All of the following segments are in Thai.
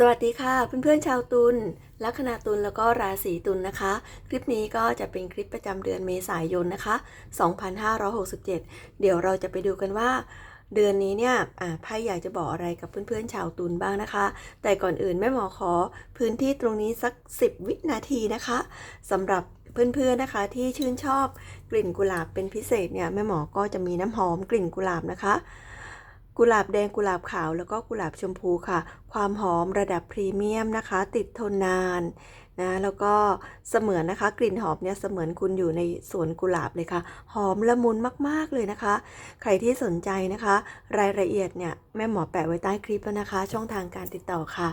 สวัสดีค่ะเพื่อนๆชาวตุลลัคนาตุลแล้วก็ราศีตุลนะคะ คลิปนี้ก็จะเป็นคลิปประจำเดือนเมษายนนะคะ 2567 เดี๋ยวเราจะไปดูกันว่า เดือนนี้เนี่ยอ่าไพ่อยากจะบอกอะไรกับเพื่อนๆชาวตุลบ้างนะคะ แต่ก่อนอื่นแม่หมอขอพื้นที่ตรงนี้สัก 10 วินาทีนะคะสำหรับเพื่อนๆนะคะที่ชื่นชอบกลิ่นกุหลาบเป็นพิเศษเนี่ยแม่หมอก็จะมีน้ำหอมกลิ่นกุหลาบนะคะ กุหลาบแดงกุหลาบขาวแล้วก็กุหลาบชมพูค่ะ ความหอมระดับพรีเมียมนะคะ ติดทนนานนะแล้วก็เสมือนนะคะ กลิ่นหอมเนี่ยเสมือนคุณอยู่ในสวนกุหลาบเลยค่ะ หอมละมุนมากๆเลยนะคะ ใครที่สนใจนะคะ รายละเอียดเนี่ยแม่หมอแปะไว้ใต้คลิปแล้วนะคะ ช่องทางการติดต่อค่ะ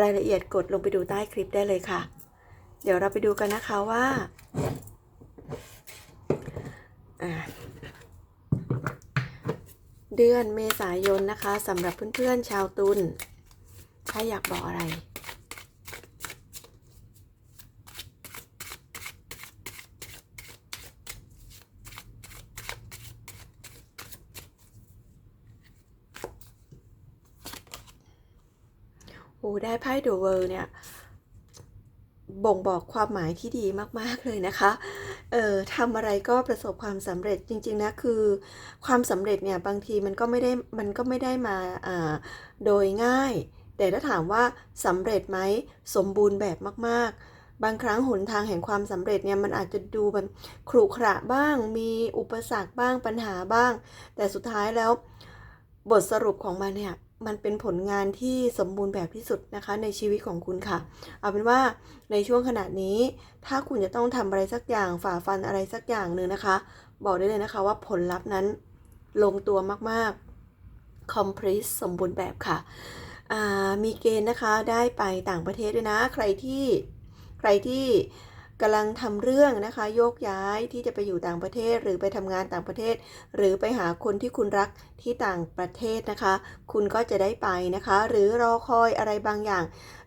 รายละเอียดกดลงไปดูใต้คลิปได้เลยค่ะ เดี๋ยวเราไปดูกันนะคะว่า เดือนเมษายนนะคะสำหรับเพื่อนๆชาวตุลถ้าอยากบอกอะไร โอ้ได้ไพ่เดอะเวิร์เนี่ย บ่งบอกความหมายที่ดีมาก ๆ เลยนะคะ เอ่อทำอะไรก็ประสบความสำเร็จจริง ๆ นะคือ ความสำเร็จเนี่ยบางทีมันก็ไม่ได้มันก็ไม่ได้มาอ่าโดยง่าย แต่ถ้าถามว่าสำเร็จไหมสมบูรณ์แบบมาก ๆ บางครั้งหนทางแห่งความสำเร็จเนี่ยมันอาจจะดูแบบขรุขระบ้าง มีอุปสรรคบ้างปัญหาบ้าง แต่สุดท้ายแล้ว บทสรุปของมันเนี่ย มันเป็นผลงานที่สมบูรณ์แบบที่สุดนะคะในชีวิตของคุณค่ะ เอาเป็นว่าในช่วงขณะนี้ ถ้าคุณจะต้องทำอะไรสักอย่างฝ่าฟันอะไรสักอย่างหนึ่งนะคะ บอกได้เลยนะคะว่าผลลัพธ์นั้นลงตัวมากๆ complete สมบูรณ์แบบค่ะ มีเกณฑ์นะคะได้ไปต่างประเทศด้วยนะ ใครที่ใครที่ กำลังทำเรื่องนะคะ โยกย้ายที่จะไปอยู่ต่างประเทศ หรือไปทำงานต่างประเทศ หรือไปหาคนที่คุณรักที่ต่างประเทศนะคะ คุณก็จะได้ไปนะคะ หรือรอคอยอะไรบางอย่าง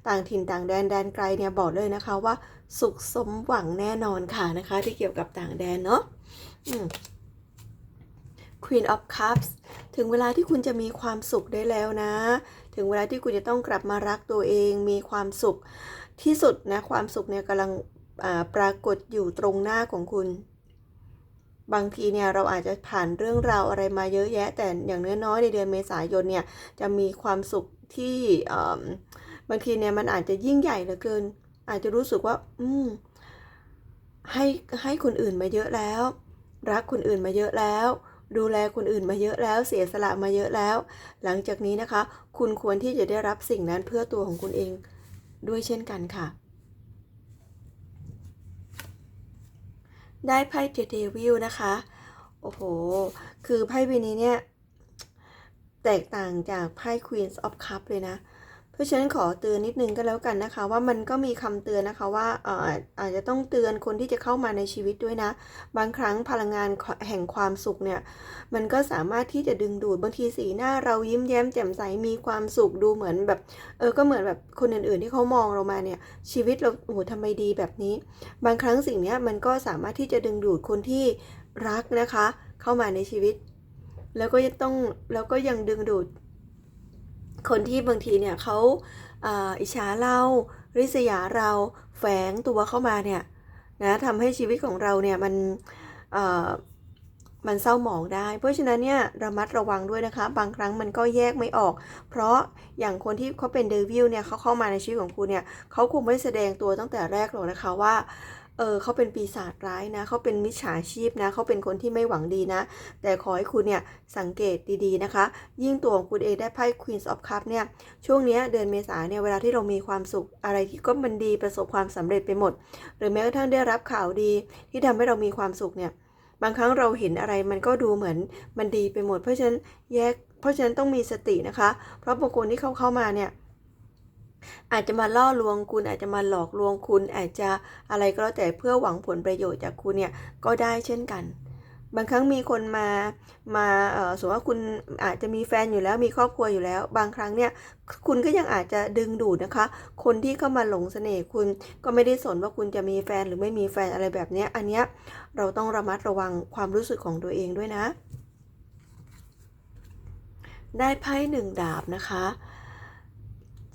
ต่างถิ่นต่างแดนแดนไกลเนี่ยบอกเลยนะคะว่าสุขสมหวังแน่นอนค่ะนะคะ ที่เกี่ยวกับต่างแดนเนาะ Queen of Cups ถึงเวลาที่คุณจะมีความสุขได้แล้วนะ ถึงเวลาที่คุณจะต้องกลับมารักตัวเอง มีความสุขที่สุดนะ ความสุขเนี่ยกำลัง ปรากฏอยู่ตรงหน้าของคุณ บางทีเนี่ยเราอาจจะผ่านเรื่องราวอะไรมาเยอะแยะ แต่อย่างน้อยๆในเดือนเมษายนเนี่ยจะมีความสุขที่บางทีเนี่ยมันอาจจะยิ่งใหญ่เหลือเกิน อาจจะรู้สึกว่า อืมให้ให้คนอื่นมาเยอะแล้ว รักคนอื่นมาเยอะแล้วดูแลคนอื่นมาเยอะแล้วเสียสละมาเยอะแล้ว หลังจากนี้นะคะ คุณควรที่จะได้รับสิ่งนั้นเพื่อตัวของคุณเองด้วยเช่นกันค่ะ ได้ไพ่เดวิลนะคะ โอ้โห คือไพ่ใบนี้เนี่ย แตกต่างจากไพ่ Queens of Cup เลยนะ ราะฉะนั้นขอเตือนนิดนึงก็แล้วกันนะคะ ว่ามันก็มีคำเตือนนะคะว่าอาจจะต้องเตือนคนที่จะเข้ามาในชีวิตด้วยนะ บางครั้งพลังงานแห่งความสุขเนี่ยมันก็สามารถที่จะดึงดูดบางทีสีหน้าเรายิ้มแย้มแจ่มใสมีความสุขดูเหมือนแบบเออก็เหมือนแบบคนอื่นๆที่เขามองเรามาเนี่ยชีวิตเราโอ้โหทำไมดีแบบนี้ บางครั้งสิ่งนี้มันก็สามารถที่จะดึงดูดคนที่รักนะคะ เข้ามาในชีวิต แล้วก็ยังต้องแล้วก็ยังดึงดูด คนที่บางทีเนี่ยเขาอิจฉาเราริษยาเราแฝงตัวเข้ามาเนี่ยนะทำให้ชีวิตของเราเนี่ยมันมันเศร้าหมองได้ เพราะฉะนั้นเนี่ยระมัดระวังด้วยนะคะ บางครั้งมันก็แยกไม่ออก เพราะอย่างคนที่เขาเป็นเดวิลเนี่ยเขาเข้ามาในชีวิตของคุณเนี่ยเขาคงไม่แสดงตัวตั้งแต่แรกหรอกนะคะว่า เออเขาเป็นปีศาจร้ายนะเขาเป็นมิจฉาชีพนะเขาเป็นคนที่ไม่หวังดีนะ แต่ขอให้คุณเนี่ยสังเกตดีๆนะคะ ยิ่งตัวของคุณเองได้ไพ่ Queen of Cup เนี่ยช่วงเนี้ยเดือนเมษาเนี่ยเวลาที่เรามีความสุขอะไรที่ก็มันดีประสบความสำเร็จไปหมด หรือแม้กระทั่งได้รับข่าวดีที่ทำให้เรามีความสุขเนี่ยบางครั้งเราเห็นอะไรมันก็ดูเหมือนมันดีไปหมด เพราะฉะนั้นแยกเพราะฉะนั้นต้องมีสตินะคะ เพราะบางคนที่เข้าเข้ามาเนี่ย อาจจะมาล่อลวงคุณอาจจะมาหลอกลวงคุณ อาจจะอะไรก็แล้วแต่เพื่อหวังผลประโยชน์จากคุณเนี่ยก็ได้เช่นกัน บางครั้งมีคนมามาสมมติว่าคุณอาจจะมีแฟนอยู่แล้วมีครอบครัวอยู่แล้ว บางครั้งเนี่ยคุณก็ยังอาจจะดึงดูดนะคะ คนที่เข้ามาหลงเสน่ห์คุณก็ไม่ได้สนว่าคุณจะมีแฟนหรือไม่มีแฟนอะไรแบบนี้อันเนี้ยเราต้องระมัดระวังความรู้สึกของตัวเองด้วยนะ ได้ไพ่หนึ่งดาบนะคะ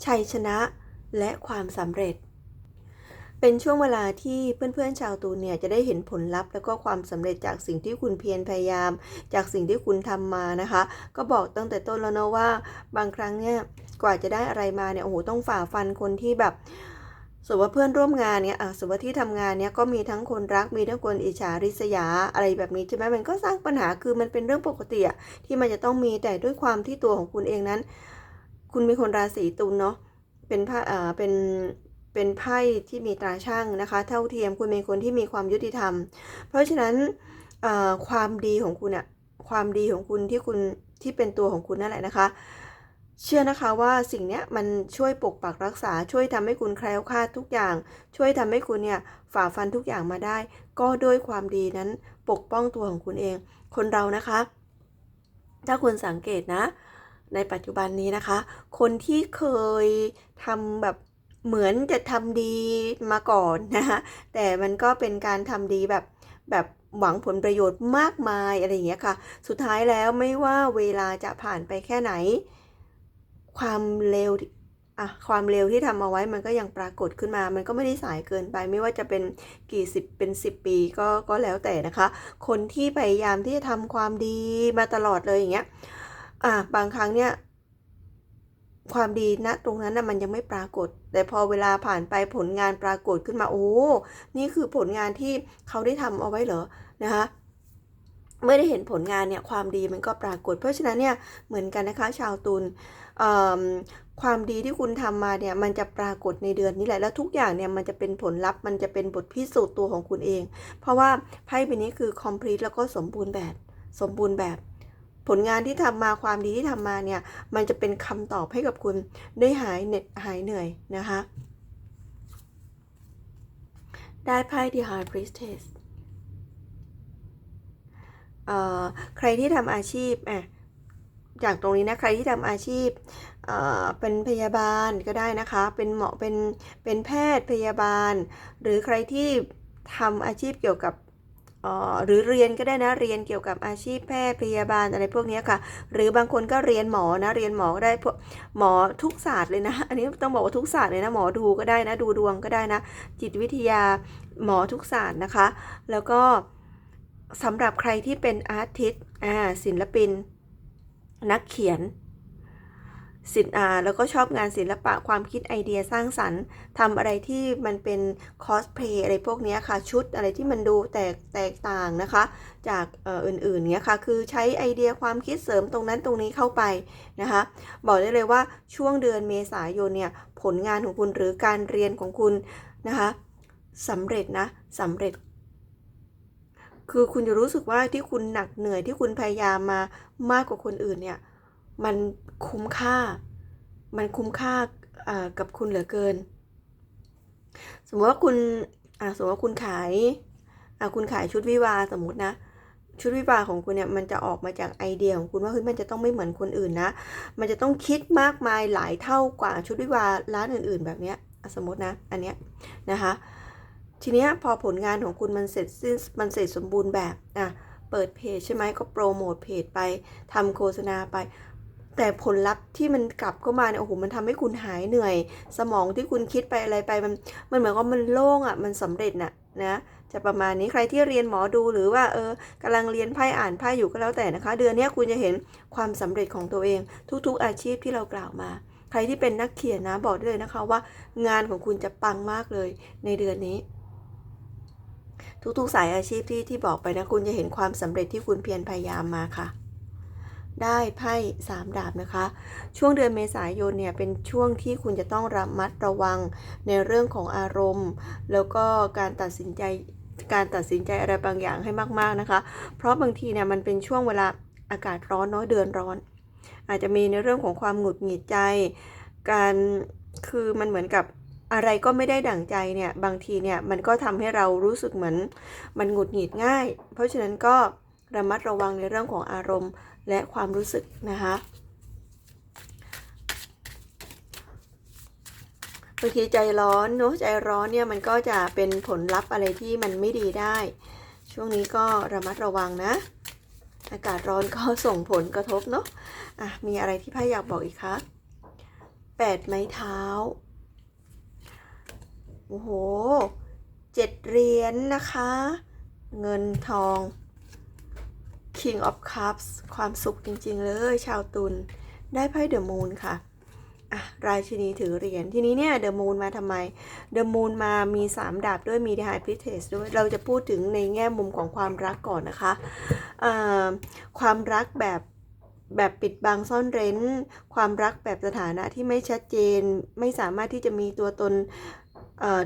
ชัยชนะและความสำเร็จ เป็นช่วงเวลาที่เพื่อนๆชาวตูนเนี่ยจะได้เห็นผลลัพธ์ แล้วก็ความสำเร็จจากสิ่งที่คุณเพียรพยายาม จากสิ่งที่คุณทำมานะคะ ก็บอกตั้งแต่ต้นแล้วเนาะว่า บางครั้งเนี่ยกว่าจะได้อะไรมาเนี่ยโอ้โหต้องฝ่าฟันคนที่แบบสมมติว่าเพื่อนร่วมงานเนี่ยอะสมมติว่าที่ทำงานเนี่ยก็มีทั้งคนรัก มีทั้งคนอิจฉาริษยาอะไรแบบนี้ใช่ไหมมันก็สร้างปัญหาคือมันเป็นเรื่องปกติที่มันจะต้องมีแต่ด้วยความที่ตัวของคุณเองนั้น คุณมีคนราศีตุลเนาะเป็นผ้าอ่าเป็นเป็นไพ่ที่มีตราช่างนะคะ เท่าเทียมคุณเป็นคนที่มีความยุติธรรม เพราะฉะนั้นอ่าความดีของคุณอะความดีของคุณที่คุณที่เป็นตัวของคุณนั่นแหละนะคะ เชื่อนะคะว่าสิ่งเนี้ยมันช่วยปกปักรักษาช่วยทำให้คุณแคล้วคลาดทุกอย่าง ช่วยทำให้คุณเนี่ยฝ่าฟันทุกอย่างมาได้ ก็ด้วยความดีนั้นปกป้องตัวของคุณเอง คนเรานะคะ ถ้าคุณสังเกตนะ ในปัจจุบันนี้นะคะ คนที่เคยทำแบบเหมือนจะทำดีมาก่อนนะคะแต่มันก็เป็นการทำดีแบบแบบหวังผลประโยชน์มากมายอะไรอย่างเงี้ยค่ะ สุดท้ายแล้วไม่ว่าเวลาจะผ่านไปแค่ไหน ความเลวอะความเลวที่ทำเอาไว้มันก็ยังปรากฏขึ้นมา มันก็ไม่ได้สายเกินไป ไม่ว่าจะเป็นกี่สิบเป็นสิบปีก็ก็แล้วแต่นะคะ คนที่พยายามที่จะทำความดีมาตลอดเลยอย่างเงี้ย อะบางครั้งเนี่ย ความดีณตรงนั้นนะมันยังไม่ปรากฏ แต่พอเวลาผ่านไปผลงานปรากฏขึ้นมาโอ้นี่คือผลงานที่เขาได้ทำเอาไว้เหรอนะคะเมื่อได้เห็นผลงานเนี่ยความดีมันก็ปรากฏ เพราะฉะนั้นเนี่ยเหมือนกันนะคะ ชาวตุลความดีที่คุณทำมาเนี่ยมันจะปรากฏในเดือนนี้แหละแล้วทุกอย่างเนี่ยมันจะเป็นผลลัพธ์มันจะเป็นบทพิสูจน์ตัวของคุณเอง เพราะว่าไพ่ใบนี้คือ complete แล้วก็สมบูรณ์แบบสมบูรณ์แบบ ผลงานที่ทำมาความดีที่ทำมาเนี่ย มันจะเป็นคำตอบให้กับคุณได้หายเหน็ดหายเหนื่อยนะคะ ได้ไพ่ The High Priestess เอ่อใครที่ทำอาชีพอะจากตรงนี้นะใครที่ทำอาชีพเอ่อเป็นพยาบาลก็ได้นะคะ เป็นหมอเป็นเป็นแพทย์พยาบาล หรือใครที่ทำอาชีพเกี่ยวกับ หรือเรียนก็ได้นะเรียนเกี่ยวกับอาชีพแพทย์พยาบาลอะไรพวกนี้ค่ะ หรือบางคนก็เรียนหมอนะเรียนหมอก็ได้พวกหมอทุกศาสตร์เลยนะ อันนี้ต้องบอกว่าทุกศาสตร์เลยนะหมอดูก็ได้นะดูดวงก็ได้นะ จิตวิทยาหมอทุกศาสตร์นะคะ แล้วก็สำหรับใครที่เป็นอาร์ติสต์ศิลปิน นักเขียน ศิลป์อ่าแล้วก็ชอบงานศิลปะความคิดไอเดียสร้างสรรค์ทำอะไรที่มันเป็นคอสเพลย์อะไรพวกนี้ค่ะ ชุดอะไรที่มันดูแตกแตกต่างนะคะ จากเอ่ออื่นๆเนี้ยค่ะ คือใช้ไอเดียความคิดเสริมตรงนั้นตรงนี้เข้าไปนะคะ บอกได้เลยว่าช่วงเดือนเมษายนเนี่ยผลงานของคุณหรือการเรียนของคุณนะคะสำเร็จนะสำเร็จคือคุณจะรู้สึกว่าที่คุณหนักเหนื่อยที่คุณพยายามมามากกว่าคนอื่นเนี่ย มันคุ้มค่า มันคุ้มค่ากับคุณเหลือเกิน สมมติว่าคุณสมมติว่าคุณขายคุณขายชุดวิวาสมมตินะชุดวิวาของคุณเนี่ยมันจะออกมาจากไอเดียของคุณว่าเฮ้ยมันจะต้องไม่เหมือนคนอื่นนะ มันจะต้องคิดมากมายหลายเท่ากว่าชุดวิวาร้านอื่น ๆ แบบเนี้ยสมมตินะอันเนี้ยนะคะทีเนี้ยพอผลงานของคุณมันเสร็จสิ้นมันเสร็จสมบูรณ์แบบอะเปิดเพจใช่ไหมก็โปรโมทเพจไปทำโฆษณาไป แต่ผลลัพธ์ที่มันกลับเข้ามาเนี่ยโอ้โหมันทำให้คุณหายเหนื่อย สมองที่คุณคิดไปอะไรไปมันมันเหมือนว่ามันโล่งอะมันสำเร็จน่ะนะจะประมาณนี้ใครที่เรียนหมอดูหรือว่าเออกำลังเรียนไพ่อ่านไพ่อยู่ก็แล้วแต่นะคะ เดือนนี้คุณจะเห็นความสำเร็จของตัวเอง ทุกๆอาชีพที่เรากล่าวมา ใครที่เป็นนักเขียนนะบอกได้เลยนะคะว่า งานของคุณจะปังมากเลยในเดือนนี้ทุกๆสายอาชีพที่ที่บอกไปนะคุณจะเห็นความสำเร็จที่คุณเพียรพยายามมาค่ะ ได้ไพ่สามดาบนะคะ ช่วงเดือนเมษายนเนี่ยเป็นช่วงที่คุณจะต้องระมัดระวังในเรื่องของอารมณ์ แล้วก็การตัดสินใจการตัดสินใจอะไรบางอย่างให้มากๆนะคะ เพราะบางทีเนี่ยมันเป็นช่วงเวลาอากาศร้อนเนาะเดือนร้อน อาจจะมีในเรื่องของความหงุดหงิดใจ การคือมันเหมือนกับอะไรก็ไม่ได้ดั่งใจเนี่ยบางทีเนี่ยมันก็ทำให้เรารู้สึกเหมือนมันหงุดหงิดง่าย เพราะฉะนั้นก็ระมัดระวังในเรื่องของอารมณ์ และความรู้สึกนะคะบางทีใจร้อนเนอะใจร้อนเนี่ยมันก็จะเป็นผลลัพธ์อะไรที่มันไม่ดีได้ ช่วงนี้ก็ระมัดระวังนะ อากาศร้อนก็ส่งผลกระทบเนาะอะมีอะไรที่พ่อยอยากบอกอีกคะแปดไม้เท้าโอ้โหเจ็ดเหรียญนะคะ เงินทอง King of Cups ความสุขจริง ๆ เลย ชาวตุลได้ไพ่เดอะมูนค่ะอะรายชินีถือเหรียญทีนี้เนี่ยเดอะมูนมาทำไมเดอะมูนมามี 3 ดาบด้วยมีไฮพิเทสด้วยเราจะพูดถึงในแง่มุมของความรักก่อนนะคะความรักแบบแบบปิดบังซ่อนเร้น ความรักแบบสถานะที่ไม่ชัดเจน ไม่สามารถที่จะมีตัวตน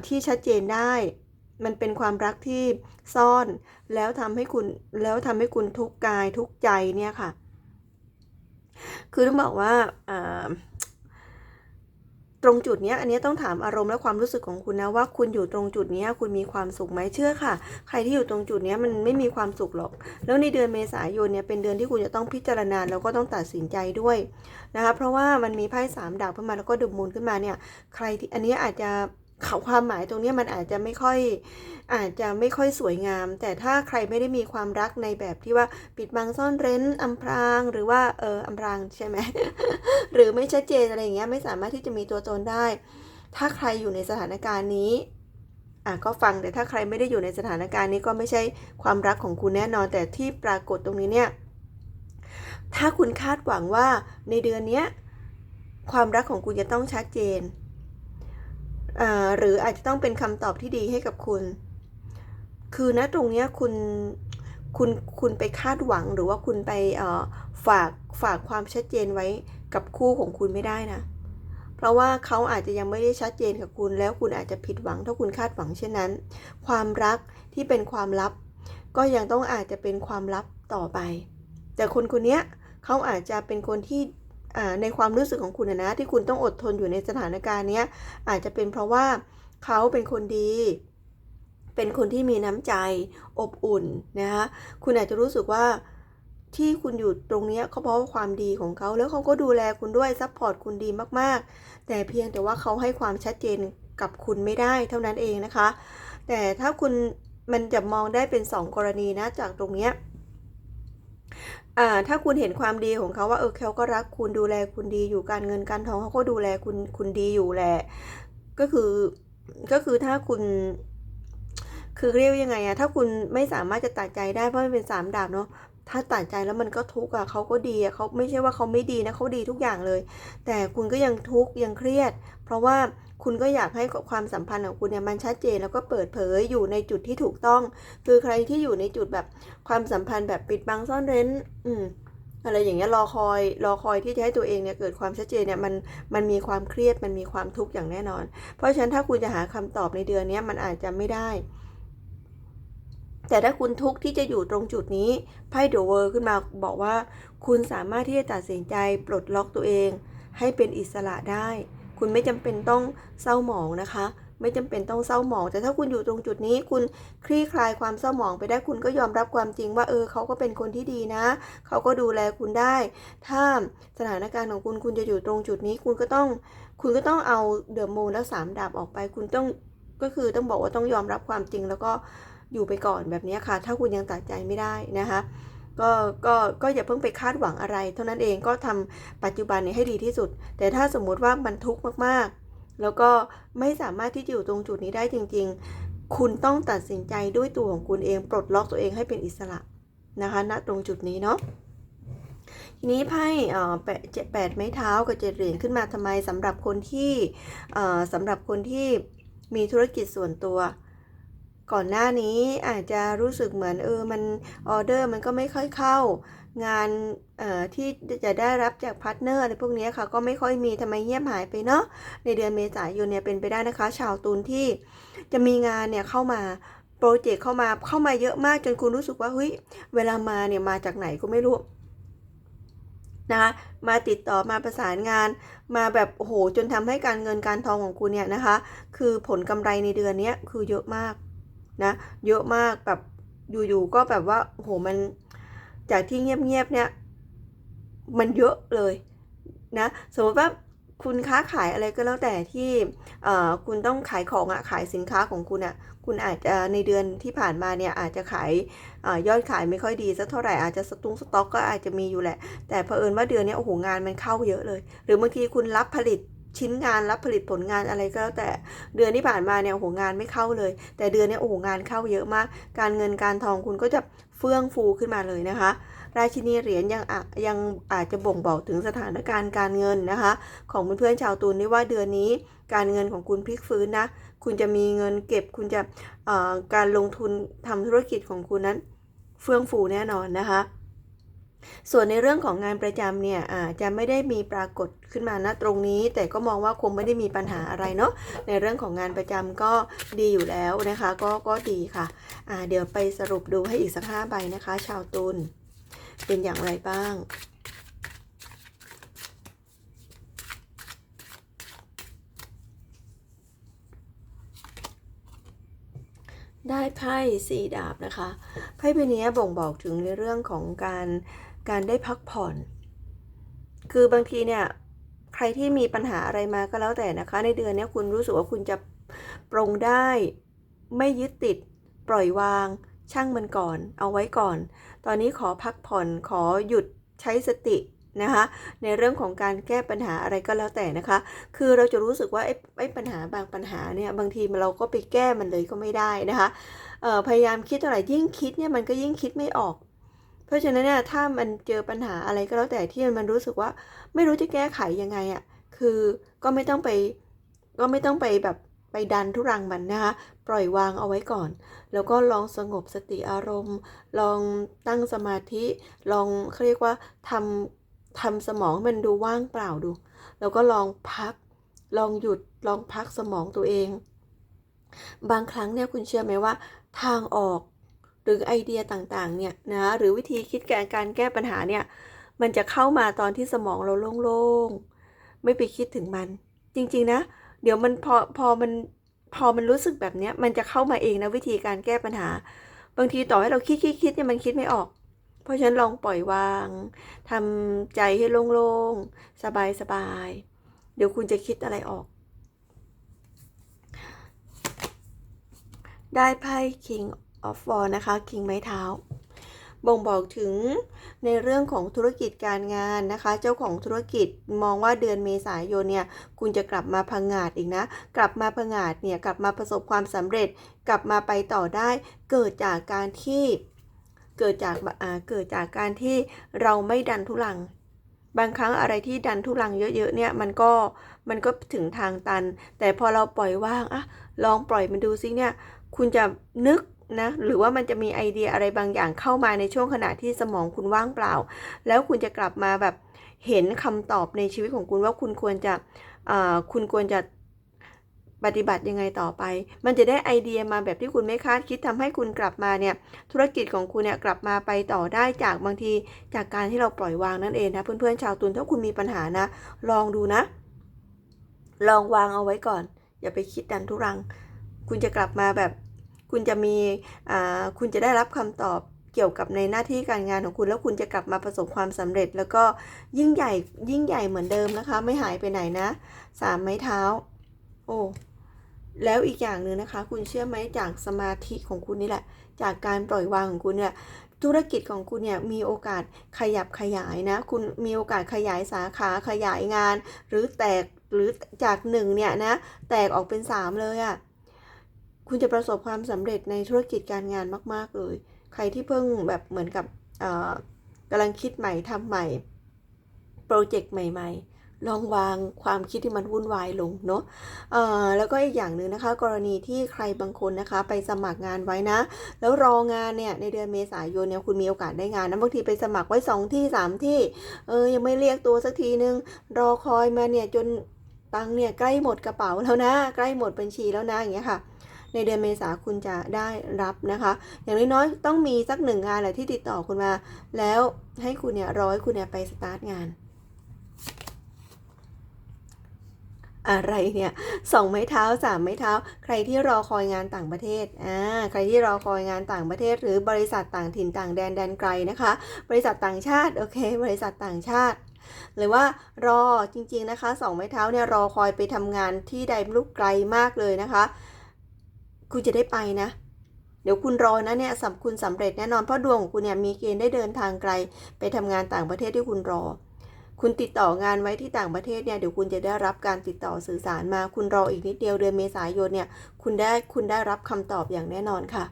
ที่ชัดเจนได้ มันเป็นความรักที่ซ่อนแล้วทำให้คุณแล้วทำให้คุณทุกข์กายทุกใจเนี่ยค่ะ คือต้องบอกว่าตรงจุดเนี้ยอันนี้ต้องถามอารมณ์และความรู้สึกของคุณนะว่าคุณอยู่ตรงจุดเนี้ยคุณมีความสุขไหมเชื่อค่ะ ใครที่อยู่ตรงจุดเนี้ยมันไม่มีความสุขหรอก แล้วในเดือนเมษายนเนี่ยเป็นเดือนที่คุณจะต้องพิจารณาแล้วก็ต้องตัดสินใจด้วยนะคะเพราะว่ามันมีไพ่สามดาบขึ้นมาแล้วก็ดึมมูลขึ้นมาเนี่ยใครที่อันเนี้ยอาจจะ ความหมายตรงนี้มันอาจจะไม่ค่อยอาจจะไม่ค่อยสวยงาม แต่ถ้าใครไม่ได้มีความรักในแบบที่ว่าปิดบังซ่อนเร้นอำพรางหรือว่าเอออำพรางใช่ไหมหรือไม่ชัดเจนอะไรอย่างเงี้ยไม่สามารถที่จะมีตัวตนได้ ถ้าใครอยู่ในสถานการณ์นี้อะก็ฟังแต่ถ้าใครไม่ได้อยู่ในสถานการณ์นี้ก็ไม่ใช่ความรักของคุณแน่นอน แต่ที่ปรากฏตรงนี้เนี่ยถ้าคุณคาดหวังว่าในเดือนเนี้ยความรักของคุณจะต้องชัดเจน หรืออาจจะต้องเป็นคำตอบที่ดีให้กับคุณ คือนะตรงเนี้ยคุณคุณคุณไปคาดหวังหรือว่าคุณไปฝากฝากความชัดเจนไว้กับคู่ของคุณไม่ได้นะ เพราะว่าเขาอาจจะยังไม่ได้ชัดเจนกับคุณ แล้วคุณอาจจะผิดหวังถ้าคุณคาดหวังเช่นนั้น ความรักที่เป็นความลับ ก็ยังต้องอาจจะเป็นความลับต่อไป แต่คนคนเนี้ยเขาอาจจะเป็นคนที่ ในความรู้สึกของคุณนะที่คุณต้องอดทนอยู่ในสถานการณ์นี้อาจจะเป็นเพราะว่าเขาเป็นคนดี เป็นคนที่มีน้ำใจอบอุ่นนะคะคุณอาจจะรู้สึกว่าที่คุณอยู่ตรงนี้เขาเพราะความดีของเขาแล้วเขาก็ดูแลคุณด้วยซัพพอร์ตคุณดีมากๆ แต่เพียงแต่ว่าเขาให้ความชัดเจนกับคุณไม่ได้เท่านั้นเองนะคะ แต่ถ้าคุณมันจะมองได้เป็น 2 กรณีนะจากตรงเนี้ย ถ้าคุณเห็นความดีของเขาว่าเออเขาก็รักคุณดูแลคุณดีอยู่การเงินการทองเขาก็ดูแลคุณคุณดีอยู่แหละก็คือก็คือถ้าคุณคือเรียกยังไงอะถ้าคุณไม่สามารถจะตัดใจได้เพราะมันเป็นสามดาบเนาะ ถ้าตัดใจแล้วมันก็ทุกข์อะเขาก็ดีอะเขาไม่ใช่ว่าเขาไม่ดีนะเขาดีทุกอย่างเลย แต่คุณก็ยังทุกข์ยังเครียด เพราะว่าคุณก็อยากให้ความสัมพันธ์ของคุณเนี่ยมันชัดเจนแล้วก็เปิดเผยอยู่ในจุดที่ถูกต้อง คือใครที่อยู่ในจุดแบบความสัมพันธ์แบบปิดบังซ่อนเร้น อืมอะไรอย่างเงี้ยรอคอยรอคอยที่จะให้ตัวเองเนี่ยเกิดความชัดเจนเนี่ยมันมันมีความเครียดมันมีความทุกข์อย่างแน่นอน เพราะฉะนั้นถ้าคุณจะหาคำตอบในเดือนนี้มันอาจจะไม่ได้ แต่ถ้าคุณทุกข์ที่จะอยู่ตรงจุดนี้ไพ่เดอะเวอร์ขึ้นมาบอกว่า คุณสามารถที่จะตัดสินใจปลดล็อกตัวเอง ให้เป็นอิสระได้ คุณไม่จำเป็นต้องเศร้าหมองนะคะ ไม่จำเป็นต้องเศร้าหมอง แต่ถ้าคุณอยู่ตรงจุดนี้ คุณคลี่คลายความเศร้าหมองไปได้คุณก็ยอมรับความจริงว่าเออเขาก็เป็นคนที่ดีนะ เขาก็ดูแลคุณได้ ถ้าสถานการณ์ของคุณคุณจะอยู่ตรงจุดนี้ คุณก็ต้อง คุณก็ต้องเอาเดอะโมนและสามดาบออกไป คุณต้องก็คือต้องบอกว่าต้องยอมรับความจริงแล้วก็ อยู่ไปก่อนแบบนี้ค่ะ ถ้าคุณยังตัดใจไม่ได้นะคะก็ก็ก็อย่าเพิ่งไปคาดหวังอะไร เท่านั้นเองก็ทำปัจจุบันนี้ให้ดีที่สุด แต่ถ้าสมมุติว่ามันทุกข์มากๆ แล้วก็ไม่สามารถที่จะอยู่ตรงจุดนี้ได้จริง ๆ คุณต้องตัดสินใจด้วยตัวของคุณเอง ปลดล็อกตัวเองให้เป็นอิสระนะคะณตรงจุดนี้เนาะทีนี้ไพ่เออแปดเจ็ดแปดไม้เท้ากับเจ็ดเหรียญขึ้นมาทำไมสำหรับคนที่เออสำหรับคนที่มีธุรกิจส่วนตัว ก่อนหน้านี้อาจจะรู้สึกเหมือนเออมันออเดอร์มันก็ไม่ค่อยเข้างานออที่จะได้รับจากพาร์ทเนอร์อะไรพวกนี้ค่ะก็ไม่ค่อยมีทำไมเงียบหายไปเนาะในเดือนเมษายนเนี่ยเป็นไปได้นะคะ ชาวตุลที่จะมีงานเนี่ยเข้ามาโปรเจกต์เข้ามาเข้ามาเยอะมากจนคุณรู้สึกว่าเฮ้ยเวลามาเนี่ยมาจากไหนก็ไม่รู้นะคะมาติดต่อมาประสานงาน มาแบบโอ้โหจนทำให้การเงินการทองของคุณเนี่ยนะคะ คือผลกำไรในเดือนนี้คือเยอะมาก นะเยอะมากแบบอยู่ๆก็แบบว่าโหมันจากที่เงียบๆเนี่ยมันเยอะเลยนะสมมติว่าคุณค้าขายอะไรก็แล้วแต่ที่คุณต้องขายของอะขายสินค้าของคุณอะคุณอาจจะในเดือนที่ผ่านมาเนี่ยอาจจะขายอยอดขายไม่ค่อยดีสักเท่าไหร่อาจจะสตุ้งสต็อกก็อาจจะมีอยู่แหละ แต่เผอิญว่าเดือนนี้โอ้โหงานมันเข้าเยอะเลย หรือบางทีคุณรับผลิต ชิ้นงานรับผลิตผลงานอะไรก็แล้วแต่เดือนที่ผ่านมาเนี่ยโอ้โหงานไม่เข้าเลย แต่เดือนนี้โอ้โหงานเข้าเยอะมาก การเงินการทองคุณก็จะเฟื่องฟูขึ้นมาเลยนะคะ ราชินีเหรียญยังอะยังอาจจะบ่งบอกถึงสถานการณ์การเงินนะคะ ของเพื่อนๆชาวตุลได้ว่าเดือนนี้การเงินของคุณพลิกฟื้นนะคุณจะมีเงินเก็บคุณจะการลงทุนทำธุรกิจของคุณนั้น เฟื่องฟูแน่นอนนะคะ ส่วนในเรื่องของงานประจำเนี่ยอาจจะไม่ได้มีปรากฏขึ้นมาณตรงนี้ แต่ก็มองว่าคงไม่ได้มีปัญหาอะไรเนาะในเรื่องของงานประจำก็ดีอยู่แล้วนะคะ ก็ก็ดีค่ะอ่าเดี๋ยวไปสรุปดูให้อีกสักห้าใบนะคะ ชาวตุลเป็นอย่างไรบ้างได้ไพ่สี่ดาบนะคะไพ่ใบนี้บ่งบอกถึงในเรื่องของการ การได้พักผ่อน คือบางทีเนี่ยใครที่มีปัญหาอะไรมาก็แล้วแต่นะคะ ในเดือนนี้คุณรู้สึกว่าคุณจะปรงได้ไม่ยึดติดปล่อยวาง ช่างมันก่อน เอาไว้ก่อน ตอนนี้ขอพักผ่อนขอหยุดใช้สตินะคะในเรื่องของการแก้ปัญหาอะไรก็แล้วแต่นะคะ คือเราจะรู้สึกว่าไอ้ไอ้ปัญหาบางปัญหาเนี่ยบางทีเราก็ไปแก้มันเลยก็ไม่ได้นะคะพยายามคิดเท่าไหร่ยิ่งคิดเนี่ยมันก็ยิ่งคิดไม่ออก เพราะฉะนั้นเนี่ยถ้ามันเจอปัญหาอะไรก็แล้วแต่ที่มันรู้สึกว่า ไม่รู้จะแก้ไขยังไงอะ่ะคือก็ไม่ต้องไปก็ไม่ต้องไปแบบไปดันทุรังมันนะคะปล่อยวางเอาไว้ก่อน แล้วก็ลองสงบสติอารมณ์ ลองตั้งสมาธิ ลองเขาเรียกว่าทำทำสมองมันดูว่างเปล่าดู แล้วก็ลองพัก ลองหยุดลองพักสมองตัวเอง บางครั้งเนี่ยคุณเชื่อไหมว่า ทางออก หรือไอเดียต่างๆเนี่ยนะหรือวิธีคิดการการแก้ปัญหาเนี่ยมันจะเข้ามาตอนที่สมองเราโล่งๆไม่ไปคิดถึงมัน จริงๆนะ เดี๋ยวมันพอพอมันพอมันรู้สึกแบบเนี้ยมันจะเข้ามาเองนะวิธีการแก้ปัญหา บางทีต่อให้เราคิดคิดคิดเนี่ยมันคิดไม่ออก เพราะฉะนั้นลองปล่อยวางทำใจให้โล่งๆ สบายๆ เดี๋ยวคุณจะคิดอะไรออก ได้ไพ่ King of w a r นะคะ King ไม้เท้า บ่งบอกถึงในเรื่องของธุรกิจการงานนะคะ เจ้าของธุรกิจมองว่าเดือนเมษายนเนี่ยคุณจะกลับมาพังงาดอีกนะ กลับมาพังงาดเนี่ยกลับมาประสบความสำเร็จ กลับมาไปต่อได้ เกิดจากการที่เกิดจากเกิดจากการที่เราไม่ดันทุลังบางครั้งอะไรที่ดันทุลังเยอะๆเนี่ยมันก็มันก็ถึงทางตัน แต่พอเราปล่อยว่างอะลองปล่อยมันดูซิเนี่ย คุณจะนึก นะหรือว่ามันจะมีไอเดียอะไรบางอย่างเข้ามาในช่วงขณะที่สมองคุณว่างเปล่า แล้วคุณจะกลับมาแบบเห็นคำตอบในชีวิตของคุณว่าคุณควรจะคุณควรจะปฏิบัติยังไงต่อไป มันจะได้ไอเดียมาแบบที่คุณไม่คาดคิดทำให้คุณกลับมาเนี่ย ธุรกิจของคุณเนี่ยกลับมาไปต่อได้จากบางทีจากการที่เราปล่อยวางนั่นเองนะ เพื่อนๆชาวตุลถ้าคุณมีปัญหานะ ลองดูนะ ลองวางเอาไว้ก่อน อย่าไปคิดดันทุรัง คุณจะกลับมาแบบ คุณจะมีคุณจะได้รับคำตอบเกี่ยวกับในหน้าที่การงานของคุณ แล้วคุณจะกลับมาประสบความสำเร็จ แล้วก็ยิ่งใหญ่ยิ่งใหญ่เหมือนเดิมนะคะ ไม่หายไปไหนนะสามไม้เท้า โอ้แล้วอีกอย่างหนึ่งนะคะ คุณเชื่อไหมจากสมาธิของคุณนี่แหละ จากการปล่อยวางของคุณเนี่ยธุรกิจของคุณเนี่ยมีโอกาสขยับขยายนะ คุณมีโอกาสขยายสาขาขยายงาน หรือแตกหรือจากหนึ่งเนี่ยนะแตกออกเป็นสามเลยอะ่ะ คุณจะประสบความสำเร็จในธุรกิจการงานมาก ๆ เลย ใครที่เพิ่งแบบเหมือนกับกำลังคิดใหม่ทำใหม่โปรเจกต์ใหม่ ๆ ลองวางความคิดที่มันวุ่นวายลงเนาะแล้วก็อีกอย่างหนึ่งนะคะ กรณีที่ใครบางคนนะคะ ไปสมัครงานไว้นะ แล้วรองานเนี่ยในเดือนเมษายนเนี่ยคุณมีโอกาสได้งานนะบางทีไปสมัครไว้สองที่สามที่เออยังไม่เรียกตัวสักทีนึง รอคอยมาเนี่ยจนตังค์เนี่ยใกล้หมดกระเป๋าแล้วนะ ใกล้หมดบัญชีแล้วนะอย่างเงี้ยค่ะ ในเดือนเมษาคุณจะได้รับนะคะ อย่างน้อยๆต้องมีสักหนึ่งงานแหละที่ติดต่อคุณมา แล้วให้คุณเนี่ยรอให้คุณเนี่ยไปสตาร์ทงาน อะไรเนี่ยสองไม้เท้าสามไม้เท้า ใครที่รอคอยงานต่างประเทศอ่าใครที่รอคอยงานต่างประเทศ หรือบริษัทต่างถิ่นต่างแดนแดนไกลนะคะ บริษัทต่างชาติโอเค บริษัทต่างชาติหรือว่ารอจริงๆนะคะสองไม้เท้าเนี่ยรอคอยไปทำงานที่ใดไม่รู้ไกลมากเลยนะคะ คุณจะได้ไปนะ เดี๋ยวคุณรอนะเนี่ยสำคุณสำเร็จแน่นอนเพราะดวงของคุณเนี่ยมีเกณฑ์ได้เดินทางไกล ไปทำงานต่างประเทศที่คุณรอ คุณติดต่องานไว้ที่ต่างประเทศเนี่ยเดี๋ยวคุณจะได้รับการติดต่อสื่อสารมา คุณรออีกนิดเดียวเดือนเมษายนเนี่ยคุณได้คุณได้รับคำตอบอย่างแน่นอนค่ะ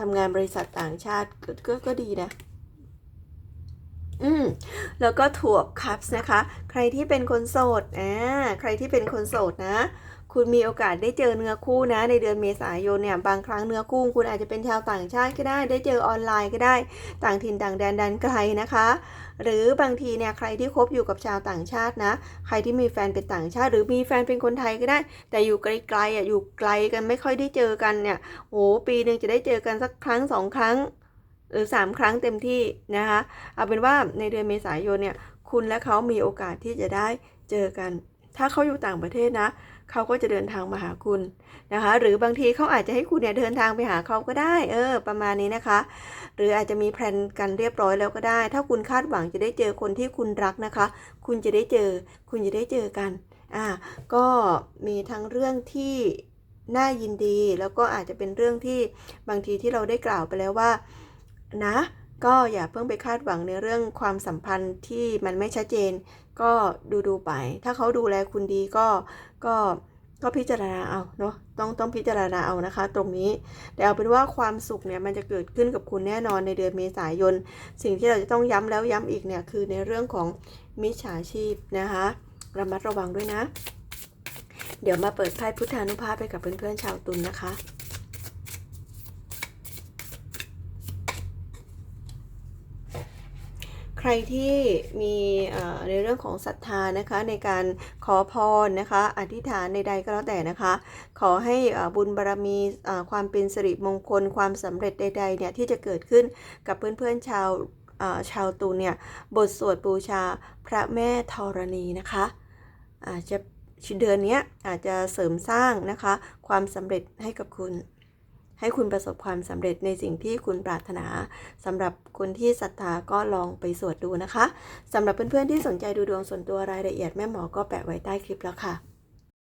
ทำงานบริษัทต่างชาติก็ก็ก็ดีนะอืมแล้วก็ถั่วคัพส์นะคะ ใครที่เป็นคนโสดอ่าใครที่เป็นคนโสดนะ คุณมีโอกาสได้เจอเนื้อคู่นะ ในเดือนเมษายนเนี่ยบางครั้งเนื้อคู่คุณอาจจะเป็นชาวต่างชาติก็ได้ ได้เจอออนไลน์ก็ได้ ต่างถิ่นต่างแดนดันไกลนะคะ หรือบางทีเนี่ยใครที่คบอยู่กับชาวต่างชาตินะ ใครที่มีแฟนเป็นต่างชาติ หรือมีแฟนเป็นคนไทยก็ได้ แต่อยู่ไกลๆอะอยู่ไกลกันไม่ค่อยได้เจอกันเนี่ยโอ้ปีหนึ่งจะได้เจอกันสักครั้งสองครั้ง หรือสามครั้งเต็มที่นะคะเอาเป็นว่าในเดือนเมษายนเนี่ยคุณและเขามีโอกาสที่จะได้เจอกัน ถ้าเขาอยู่ต่างประเทศนะ เขาก็จะเดินทางมาหาคุณนะคะ หรือบางทีเขาอาจจะให้คุณเนี่ยเดินทางไปหาเขาก็ได้เออประมาณนี้นะคะ หรืออาจจะมีแพลนกันเรียบร้อยแล้วก็ได้ ถ้าคุณคาดหวังจะได้เจอคนที่คุณรักนะคะ คุณจะได้เจอ คุณจะได้เจอกันอ่าก็มีทั้งเรื่องที่น่ายินดีแล้วก็อาจจะเป็นเรื่องที่บางทีที่เราได้กล่าวไปแล้วว่านะก็อย่าเพิ่งไปคาดหวังในเรื่องความสัมพันธ์ที่มันไม่ชัดเจน ก็ดูดูไป ถ้าเขาดูแลคุณดีก็ ก็ก็พิจารณาเอาเนาะต้องต้องพิจารณาเอานะคะ ตรงนี้แต่เอาเป็นว่าความสุขเนี่ยมันจะเกิดขึ้นกับคุณแน่นอนในเดือนเมษายน สิ่งที่เราจะต้องย้ำแล้วย้ำอีกเนี่ยคือในเรื่องของมิจฉาชีพนะคะระมัดระวังด้วยนะ เดี๋ยวมาเปิดไพ่พุทธานุภาพไปกับเพื่อนๆชาวตุลนนะคะ ใค รที่มีในเรื่องของศรัทธานะคะในการขอพรนะคะอธิษฐานใดๆก็แล้วแต่นะคะ ขอให้บุญบารมีความเป็นสิริมงคล ความสำเร็จใดๆเนี่ยที่จะเกิดขึ้นกับเพื่อนๆชาวชาวตูนเนี่ยบทสวดบูชาพระแม่ธรณีนะคะอาจจะเดือนเนี้ยอาจจะเสริมสร้างนะคะ ความสำเร็จให้กับคุณ ให้คุณประสบความสำเร็จในสิ่งที่คุณปรารถนาสำหรับคนที่ศรัทธาก็ลองไปสวดดูนะคะสำหรับเพื่อนๆที่สนใจดูดวงส่วนตัวรายละเอียดแม่หมอก็แปะไว้ใต้คลิปแล้วค่ะ